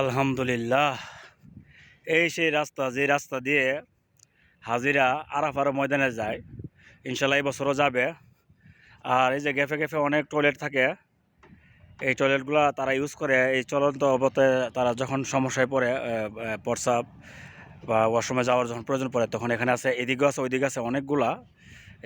আলহামদুলিল্লাহ। এই সেই রাস্তা, যে রাস্তা দিয়ে হাজিরা আরাফারা ময়দানে যায়, ইনশাল্লাহ এই বছরও যাবে। আর এই যে গেফে গেফে অনেক টয়লেট থাকে, এই টয়লেটগুলো তারা ইউজ করে, এই চলন্ত অবতে তারা যখন সমস্যায় পড়ে প্রস্রাব বা ওয়াশরুমে যাওয়ার যখন প্রয়োজন পড়ে, তখন এখানে আছে এদিকেও আছে, ওইদিকে আছে অনেকগুলা।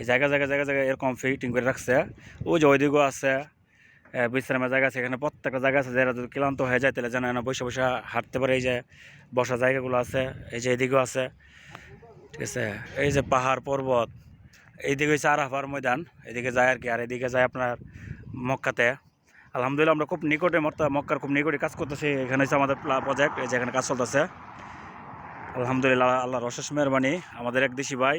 এই জায়গা জায়গা জায়গা জায়গায় এরকম ফিটিং করে রাখছে। ওই যে ওইদিকেও আছে বিশ্রামের জায়গা আছে। এখানে প্রত্যেকটা জায়গা আছে। যারা যদি ক্লান্ত হয়ে যায়, তাহলে যেন না, বসে বসে হাঁটতে পারে। এই যে বসার জায়গাগুলো আছে, এই যে এদিকেও আছে। ঠিক আছে? এই যে পাহাড় পর্বত, এইদিকে হচ্ছে আরাফার ময়দান। এদিকে যায় আর কি। আর এদিকে যায় আপনার মক্কাতে। আলহামদুলিল্লাহ, আমরা খুব নিকটে মক্কার খুব নিকটে কাজ করতেছি। এখানে হচ্ছে আমাদের প্রজেক্ট এই যে এখানে কাজ চলতেছে। আলহামদুলিল্লাহ, আল্লাহর অশেষ মেহরবানি। আমাদের এক দেশি ভাই।